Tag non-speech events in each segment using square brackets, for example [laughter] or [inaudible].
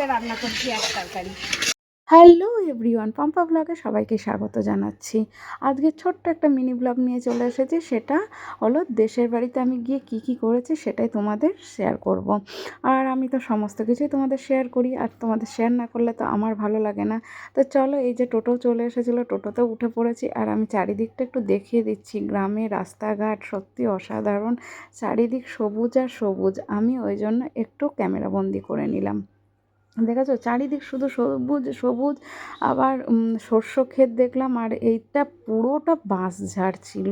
আজকে রান্না করছি এক তরকারি। হ্যালো এভরিওয়ান, পম্পা ব্লগে সবাইকে স্বাগত জানাচ্ছি। আজকে ছোট্ট একটা মিনি ব্লগ নিয়ে চলে এসেছি, সেটা হলো দেশের বাড়িতে আমি গিয়ে কি কি করেছি সেটাই তোমাদের শেয়ার করব। আর আমি তো সমস্ত কিছুই তোমাদের শেয়ার করি, আর তোমাদের শেয়ার না করলে তো আমার ভালো লাগে না। তো চলো এই যে টোটো চলে এসেছিল টোটোতে উঠে পড়েছি, আর আমি চারিদিকটা একটু দেখিয়ে দিচ্ছি। গ্রামে রাস্তাঘাট সত্যি অসাধারণ, চারিদিক সবুজ আর সবুজ। আমি ওই জন্য একটু ক্যামেরাবন্দি করে নিলাম। দেখেছ? চারিদিক শুধু সবুজ সবুজ, আবার শস্য ক্ষেত দেখলাম, আর এইটা পুরোটা বাঁশ ঝাড় ছিল।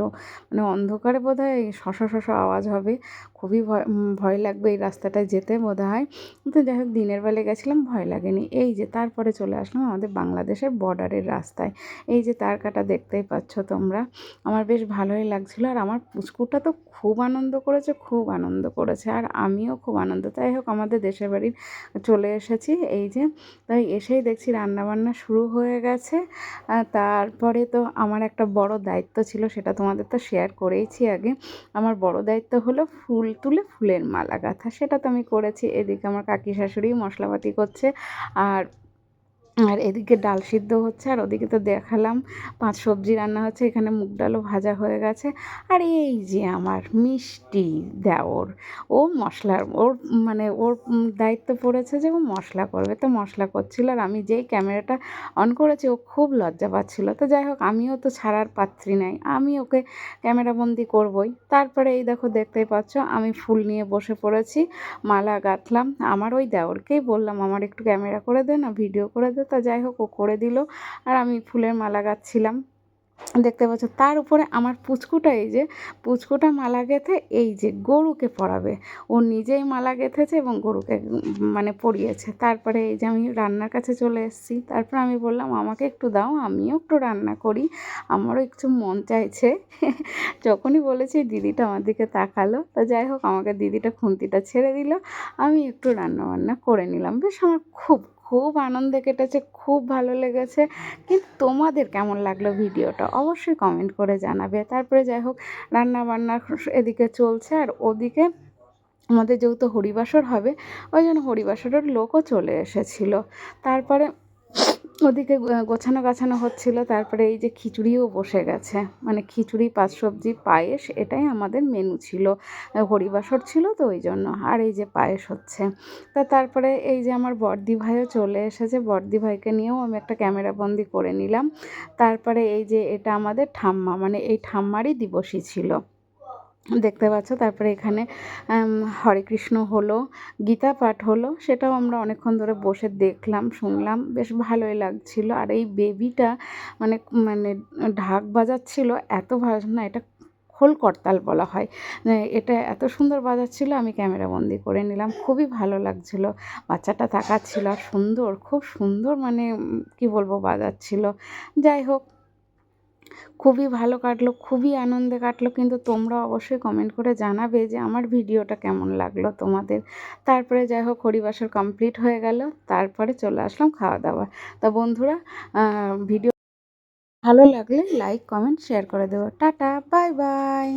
মানে অন্ধকারে বোধ হয় শশা শশা আওয়াজ হবে। খুবই ভয় ভয় লাগবে এই রাস্তাটায় যেতে বোধ হয় কিন্তু যাই হোক, দিনের বেলা গেছিলাম, ভয় লাগেনি। এই যে তারপরে চলে আসলাম আমাদের বাংলাদেশের বর্ডারের রাস্তায়। এই যে তার কাটা দেখতেই পাচ্ছ তোমরা। আমার বেশ ভালোই লাগছিল আর আমার পুচকুটা তো খুব আনন্দ করেছে, খুব আনন্দ করেছে। আর আমিও খুব আনন্দ। তাই হোক, আমাদের দেশের বাড়ির চলে এসেছি এই যে। তাই এসেই দেখছি রান্নাবান্না শুরু হয়ে গেছে। তারপরে তো আমার একটা বড় দায়িত্ব ছিল, সেটা তোমাদের তো শেয়ার করেইছি আগে। আমার বড় দায়িত্ব হলো ফুল তুলে ফুলের মালা গাঁথা, সেটা তো আমি করেছি। এদিকে আমার কাকি শাশুড়ি মশলাপাতি করছে। আর আর এদিকে ডাল সিদ্ধ হচ্ছে, আর ওদিকে তো দেখালাম পাঁচ সবজি রান্না হচ্ছে, এখানে মুগ ডালও ভাজা হয়ে গেছে। আর এই যে আমার মিষ্টি দেওর, ও মশলার, ওর মানে ওর দায়িত্ব পড়েছে যে ও মশলা করবে। তো মশলা করছিল আর আমি যেই ক্যামেরাটা অন করেছি, ও খুব লজ্জা পাচ্ছিলো। তো যাই হোক, আমিও তো ছাড়ার পাত্রী নাই, আমি ওকে ক্যামেরাবন্দি করবই। তারপরে এই দেখো, দেখতেই পাচ্ছ, আমি ফুল নিয়ে বসে পড়েছি, মালা গাঁথলাম। আমার ওই দেওরকেই বললাম, আমার একটু ক্যামেরা করে দে না, ভিডিও করে দে। তা যাই হোক, ও করে দিল। আর আমি ফুলের মালা গাচ্ছিলাম। দেখতে পাচ্ছ, তার উপরে আমার পুচকুটা, এই যে পুচকুটা মালা গেঁথে, এই যে গরুকে পরাবে। ও নিজেই মালা গেঁথেছে এবং গরুকে মানে পরিয়েছে। তারপরে এই যে আমি রান্নার কাছে চলে এসেছি। তারপর আমি বললাম, আমাকে একটু দাও, আমিও একটু রান্না করি। আমারও একটু মন চাইছে। [laughs] যখনই বলেছি, দিদিটা আমার দিকে তাকালো। তো যাই হোক, আমাকে দিদিটা খুন্তিটা ছেড়ে দিল। আমি একটু রান্না বান্না করে নিলাম। বেশ, আমার খুব খুব আনন্দে কেটেছে, খুব ভালো লেগেছে। কিন্তু তোমাদের কেমন লাগল ভিডিওটা? অবশ্যই কমেন্ট করে জানাবে। তারপরে যাই হোক রান্না বান্না এদিকে চলছে আর ওদিকে আমাদের যেহেতু হরিবাসর হবে, ওই জন্য হরিবাসরের লোকও চলে এসেছিল। তারপরে ওদিকে গোছানো গাছানো হচ্ছিল, তারপরে এই যে খিচুড়িও বসে গেছে। মানে খিচুড়ি, পাঁচ সবজি, পায়েস, এটাই আমাদের মেনু ছিল। হরিবাসর ছিল তো ওই জন্য। আর এই যে পায়েস হচ্ছে। তা তারপরে এই যে আমার বর্দি ভাইও চলে এসেছে। বর্দি ভাইকে নিয়েও আমি একটা ক্যামেরা বন্দি করে নিলাম। তারপরে এই যে এটা আমাদের ঠাম্মা মানে এই ঠাম্মারই দিবসই ছিল। দেখতে পাচ্ছ। তারপরে এখানে হরে কৃষ্ণ হলো, গীতা পাঠ হলো, সেটাও আমরা অনেকক্ষণ ধরে বসে দেখলাম, শুনলাম, বেশ ভালোই লাগছিল। আর এই বেবিটা মানে মানে ঢাক বাজাচ্ছিল এত ভালো, না এটা খোল করতাল বলা হয়। এটা এত সুন্দর বাজাচ্ছিল, আমি ক্যামেরা বন্দি করে নিলাম, খুবই ভালো লাগছিল। বাচ্চাটা তাকাচ্ছিল আর সুন্দর, খুব সুন্দর মানে কি বলব, বাজাচ্ছিল। যাই হোক খুবই ভালো কাটলো, খুবই আনন্দে কাটলো। কিন্তু তোমরা অবশ্যই কমেন্ট করে জানাবে যে আমার ভিডিওটা কেমন লাগল তোমাদের। তারপরে যাই হোক হরিবাসর কমপ্লিট হয়ে গেল। তারপরে চলে আসলাম খাওয়া দাওয়া। তা বন্ধুরা ভিডিও ভালো লাগলে লাইক কমেন্ট শেয়ার করে দেবো টাটা বাই বাই